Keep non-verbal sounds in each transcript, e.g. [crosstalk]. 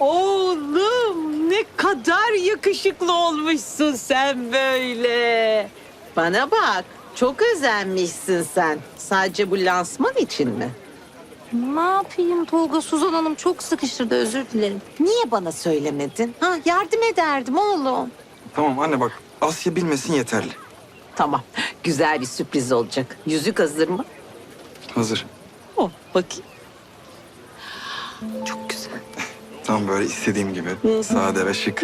Oğlum ne kadar yakışıklı olmuşsun sen böyle. Bana bak çok özenmişsin sen. Sadece bu lansman için mi? Ne yapayım Tolga? Suzan Hanım çok sıkıştırdı. Özür dilerim. Niye bana söylemedin? Ha, yardım ederdim oğlum. Tamam anne bak Asya bilmesin yeterli. Tamam güzel bir sürpriz olacak. Yüzük hazır mı? Hazır. Oh bakayım. Çok. Tam böyle istediğim gibi. Sade ve şık.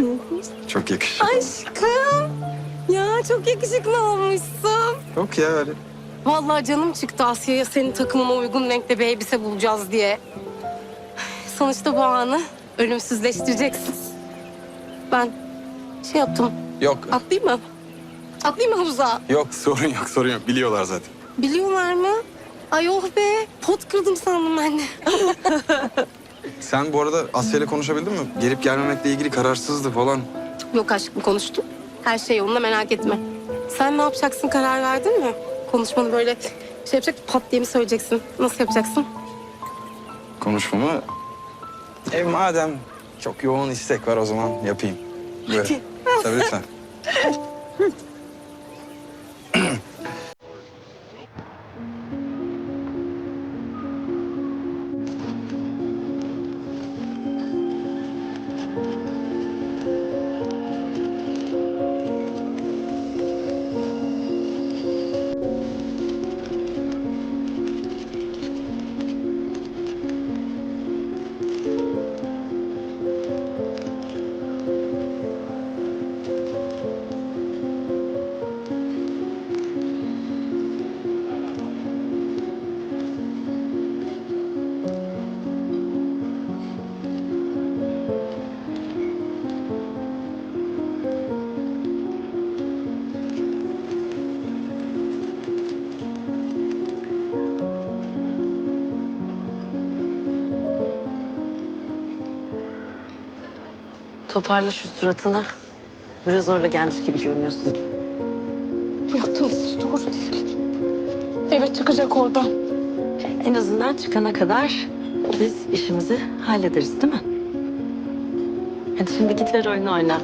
Çok yakışıklı. Aşkım. Ya çok yakışıklı olmuşsun. Yok ya öyle. Vallahi canım çıktı Asya'ya senin takımına uygun renkte bir elbise bulacağız diye. Sonuçta bu anı ölümsüzleştireceksin. Ben şey yaptım. Yok. Atlayayım mı? Atlayayım mı havuza? Yok sorun yok sorun yok. Biliyorlar zaten. Biliyorlar mı? Ay oh be. Pot kırdım sandım ben de. [laughs] Sen bu arada Asya ile konuşabildin mi? Gelip gelmemekle ilgili kararsızdı falan. Yok aşkım konuştum. Her şey yolunda merak etme. Sen ne yapacaksın karar verdin mi? Konuşmanı böyle şey yapacak pat diye mi söyleyeceksin? Nasıl yapacaksın? Konuşmamı... E madem çok yoğun istek var o zaman yapayım. Böyle. Tabii lütfen. [laughs] Toparla şu suratını. Biraz zorla gelmiş gibi görünüyorsun. Yaptığınız doğru değil. Evet çıkacak oradan. En azından çıkana kadar biz işimizi hallederiz değil mi? Hadi şimdi git ver oyunu oyna.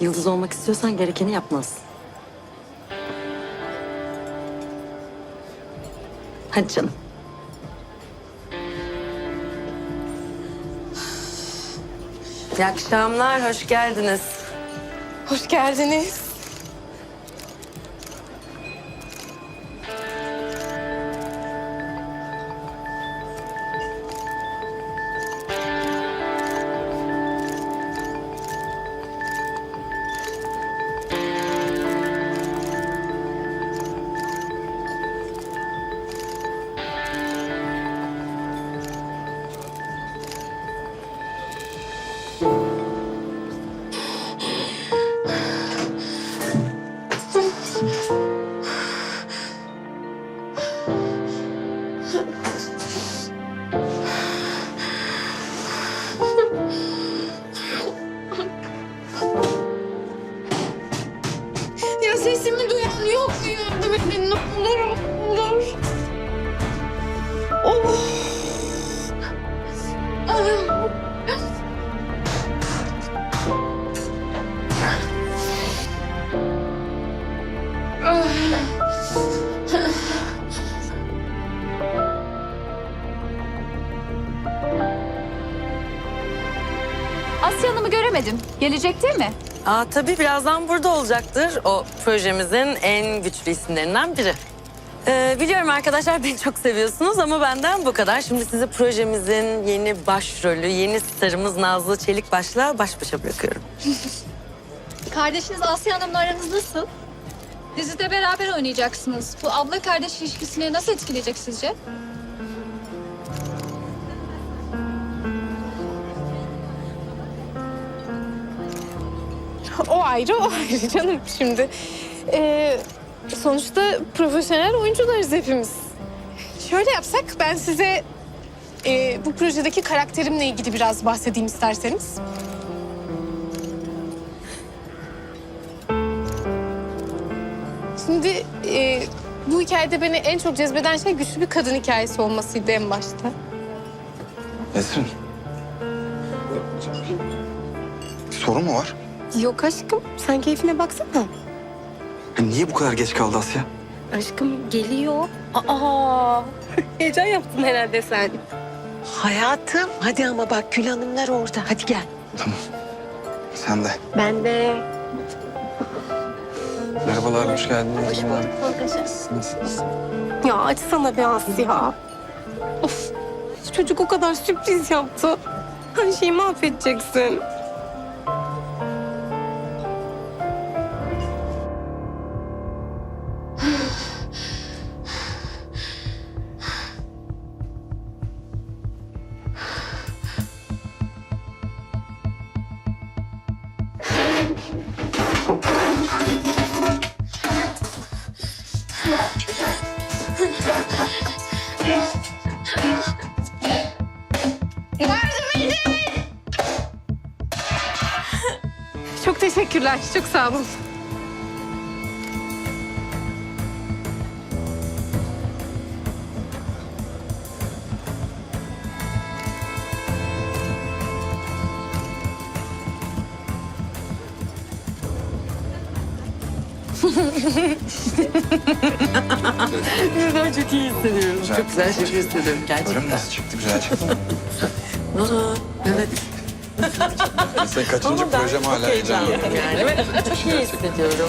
Yıldız olmak istiyorsan gerekeni yapmalısın. Hadi canım. İyi akşamlar, hoş geldiniz. Hoş geldiniz. Hanım'ı göremedim. Gelecek değil mi? Aa, tabii birazdan burada olacaktır. O projemizin en güçlü isimlerinden biri. Ee, biliyorum arkadaşlar [laughs] beni çok seviyorsunuz ama benden bu kadar. Şimdi sizi projemizin yeni başrolü, yeni starımız Nazlı Çelikbaş'la baş başa bırakıyorum. [laughs] Kardeşiniz Asya Hanım'la aranız nasıl? Dizide beraber oynayacaksınız. Bu abla kardeş ilişkisini nasıl etkileyecek sizce? O ayrı o ayrı [laughs] canım şimdi. Ee, sonuçta profesyonel oyuncularız hepimiz. Şöyle yapsak ben size e, bu projedeki karakterimle ilgili biraz bahsedeyim isterseniz. Şimdi e, bu hikayede beni en çok cezbeden şey güçlü bir kadın hikayesi olmasıydı en başta. Nesrin. Sorun mu var? Yok aşkım sen keyfine baksana. Ya niye bu kadar geç kaldı Asya? Aşkım geliyor. Aa [laughs] heyecan yaptın herhalde sen. Hayatım hadi ama bak Gül Hanımlar orada. Hadi gel. Tamam. Sen de. Ben de. Merhabalar, hoş geldiniz. Hoş bulduk Tolgacığım. Nasılsınız? Ya açsana be Asya. Of çocuk o kadar sürpriz yaptı. Her şeyi mahvedeceksin. [laughs] Çok teşekkürler. Çok sağ olun. [laughs] Ben çok iyi hissediyorum. Güzel. Çok güzel şaka hissediyorum gerçekten. Bölüm nasıl çıktı? Güzel çıktı [laughs] mı? Aa, evet. Sen kaçıncı projem hala heyecanlı. Yani çok iyi hissediyorum.